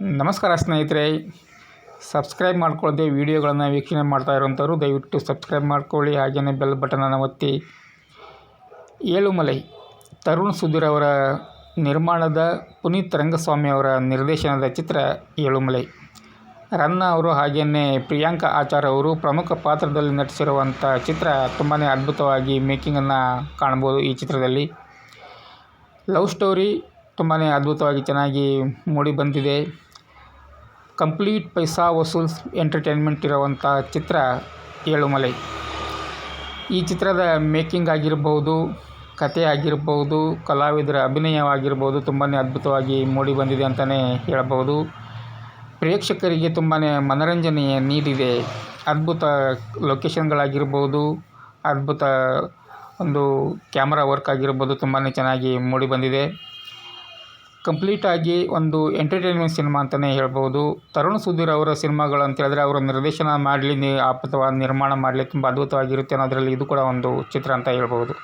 ನಮಸ್ಕಾರ ಸ್ನೇಹಿತರೆ. ಸಬ್ಸ್ಕ್ರೈಬ್ ಮಾಡ್ಕೊಳ್ಳದೆ ವೀಡಿಯೋಗಳನ್ನು ವೀಕ್ಷಣೆ ಮಾಡ್ತಾ ಇರೋಂಥವ್ರು ದಯವಿಟ್ಟು ಸಬ್ಸ್ಕ್ರೈಬ್ ಮಾಡ್ಕೊಳ್ಳಿ, ಹಾಗೆಯೇ ಬೆಲ್ ಬಟನನ್ನು ಒತ್ತಿ. ಏಳುಮಲೈ, ತರುಣ್ ಸುಧೀರ್ ಅವರ ನಿರ್ಮಾಣದ ಪುನೀತ್ ರಂಗಸ್ವಾಮಿ ಅವರ ನಿರ್ದೇಶನದ ಚಿತ್ರ ಏಳುಮಲೈ. ರನ್ನ ಅವರು ಹಾಗೆಯೇ ಪ್ರಿಯಾಂಕಾ ಆಚಾರ್ ಅವರು ಪ್ರಮುಖ ಪಾತ್ರದಲ್ಲಿ ನಟಿಸಿರುವಂಥ ಚಿತ್ರ ತುಂಬಾ ಅದ್ಭುತವಾಗಿ ಮೇಕಿಂಗನ್ನು ಕಾಣ್ಬೋದು ಈ ಚಿತ್ರದಲ್ಲಿ. ಲವ್ ಸ್ಟೋರಿ ತುಂಬಾ ಅದ್ಭುತವಾಗಿ ಚೆನ್ನಾಗಿ ಮೂಡಿ ಬಂದಿದೆ. ಕಂಪ್ಲೀಟ್ ಪೈಸಾ ವಸೂಲ್ ಎಂಟರ್ಟೈನ್ಮೆಂಟ್ ಇರುವಂಥ ಚಿತ್ರ ಏಳುಮಲೈ. ಈ ಚಿತ್ರದ ಮೇಕಿಂಗ್ ಆಗಿರ್ಬೋದು, ಕತೆ ಆಗಿರ್ಬೋದು, ಕಲಾವಿದರ ಅಭಿನಯವಾಗಿರ್ಬೋದು ತುಂಬಾ ಅದ್ಭುತವಾಗಿ ಮೂಡಿ ಬಂದಿದೆ ಅಂತಲೇ ಹೇಳಬಹುದು. ಪ್ರೇಕ್ಷಕರಿಗೆ ತುಂಬಾ ಮನರಂಜನೆ ನೀಡಿದೆ. ಅದ್ಭುತ ಲೊಕೇಶನ್ಗಳಾಗಿರ್ಬೋದು, ಅದ್ಭುತ ಒಂದು ಕ್ಯಾಮ್ರಾ ವರ್ಕ್ ಆಗಿರ್ಬೋದು ತುಂಬಾ ಚೆನ್ನಾಗಿ ಮೂಡಿ ಬಂದಿದೆ. ಕಂಪ್ಲೀಟಾಗಿ ಒಂದು ಎಂಟರ್ಟೈನ್ಮೆಂಟ್ ಸಿನಿಮಾ ಅಂತಲೇ ಹೇಳ್ಬೋದು. ತರುಣ್ ಸುಧೀರ್ ಅವರ ಸಿನಿಮಾಗಳು ಅಂತ ಹೇಳಿದ್ರೆ ಅವರು ನಿರ್ದೇಶನ ಮಾಡಲಿ ಅಥವಾ ನಿರ್ಮಾಣ ಮಾಡಲಿ ತುಂಬ ಅದ್ಭುತವಾಗಿರುತ್ತೆ ಅನ್ನೋದರಲ್ಲಿ ಇದು ಕೂಡ ಒಂದು ಚಿತ್ರ ಅಂತ ಹೇಳ್ಬೋದು.